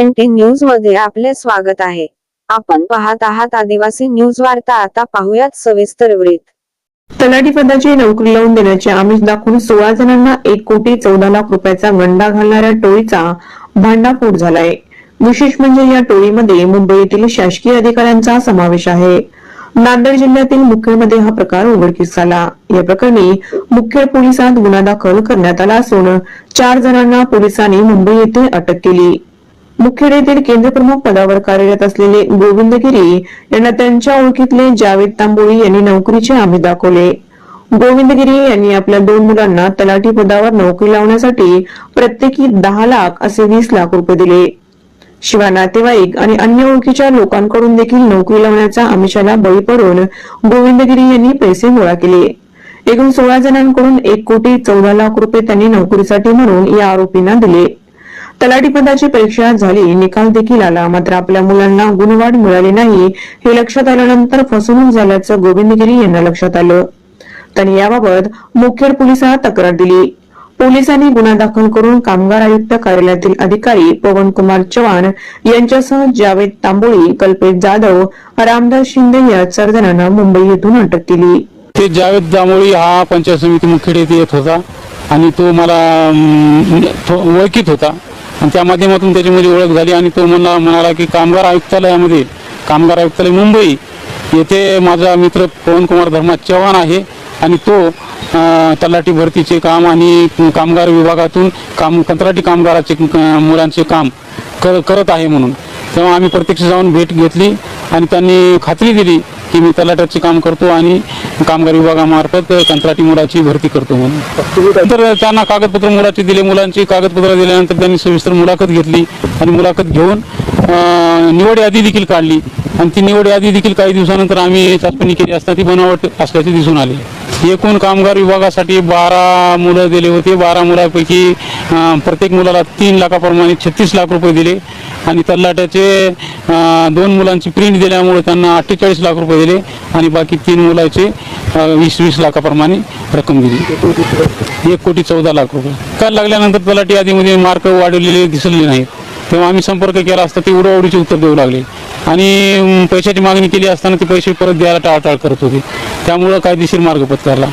N न्यूजमध्ये आपले स्वागत आहे. आपण पाहत आहात आदिवासी न्यूज वार्ता. आता पाहुयात सविस्तर वृत्त तलाठी पदाची नोकरी लावून देण्याचे आमिष दाखवून सोळा जणांना एक कोटी चौदा लाख रुपयाचा गंडा घालणाऱ्या टोळीचा भांडाफोड झालाय. विशेष म्हणजे या टोळीमध्ये मुंबईतील शासकीय अधिकाऱ्यांचा समावेश आहे. नांदेड जिल्ह्यातील मुखेडमध्ये हा प्रकार उघडकीस आला. या प्रकरणी मुखेड पोलिसात गुन्हा दाखल करण्यात आला असून चार जणांना पोलिसांनी मुंबई येथे अटक केली. मुखेड येथील केंद्रप्रमुख पदावर कार्यरत असलेले गोविंद गिरी यांना त्यांच्या ओळखीतले जावेद तांबोळी यांनी नोकरीचे हमी दाखवले. गोविंद गिरी यांनी आपल्या दोन मुलांना तलाठी पदावर नोकरी लावण्यासाठी प्रत्येकी दहा लाख असे वीस लाख रुपये दिले. शिवाय नातेवाईक आणि अन्य ओळखीच्या लोकांकडून देखील नोकरी लावण्याचा आमिषाला बळी पडून गोविंदगिरी यांनी पैसे गोळा केले. एकूण सोळा जणांकडून एक कोटी चौदा लाख रुपये त्यांनी नोकरीसाठी म्हणून या आरोपींना दिले. तलाठी पदाची परीक्षा झाली. निकाल देखील आला. मात्र आपल्या मुलांना गुणवाढ मिळाली नाही. हे लक्षात आल्यानंतर फसवणूक झाल्याचं गोविंदगिरी यांना लक्षात आलं. त्यांनी याबाबत मुखेड पोलिसांना तक्रार दिली. पोलिसांनी गुन्हा दाखल करून कामगार आयुक्त कार्यालयातील अधिकारी पवन कुमार चव्हाण यांच्यासह जावेद तांबोळी कल्पेश जाधव रामदास शिंदे या चार जणांना मुंबई येथून अटक केली. ते जावेद तांबोळी हा पंचायत समिती मुखेड येथे येत होता आणि तो मला ओळखीत होता. आणि त्या माध्यमातून त्याच्यामध्ये ओळख झाली आणि तो म्हणला म्हणाला की कामगार आयुक्तालयामध्ये कामगार आयुक्तालय मुंबई येथे माझा मित्र पवनकुमार धर्मा चव्हाण आहे आणि तो तलाठी भरतीचे काम आणि कामगार विभागातून काम कंत्राटी कामगाराचे मुलांचे काम कर करत आहे म्हणून. तेव्हा आम्ही प्रत्यक्ष जाऊन भेट घेतली आणि त्यांनी खात्री दिली की मी तलाट्याचे काम करतो आणि कामगार विभागामार्फत कंत्राटी मुलाची भरती करतो म्हणून. तर त्यांना कागदपत्र मुलाची दिले मुलांची कागदपत्र दिल्यानंतर त्यांनी सविस्तर मुलाखत घेतली आणि मुलाखत घेऊन निवड यादी देखील काढली. आणि ती निवड यादी देखील काही दिवसानंतर आम्ही चाचपणी केली असता ती बनावट असल्याचे दिसून आले. एकूण कामगार विभागासाठी बारा मुलं दिले होते. बारा मुलापैकी प्रत्येक मुलाला तीन लाखाप्रमाणे छत्तीस लाख रुपये दिले. आणि तल्लाट्याचे दोन मुलांची प्रिंट दिल्यामुळे त्यांना अठ्ठेचाळीस लाख रुपये दिले आणि बाकी तीन मुलाचे वीस वीस लाखाप्रमाणे रक्कम दिली. एक कोटी चौदा लाख रुपये. काल लागल्यानंतर तलाठी यादीमध्ये मार्क वाढवलेले दिसले नाहीत. तेव्हा आम्ही संपर्क केला असता ते उडवाउडीचे उत्तर देऊ लागले. आणि पैशाची मागणी केली असताना ते पैसे परत द्यायला टाळाटाळ करत होते. त्यामुळं कायदेशीर मार्ग पत्करला.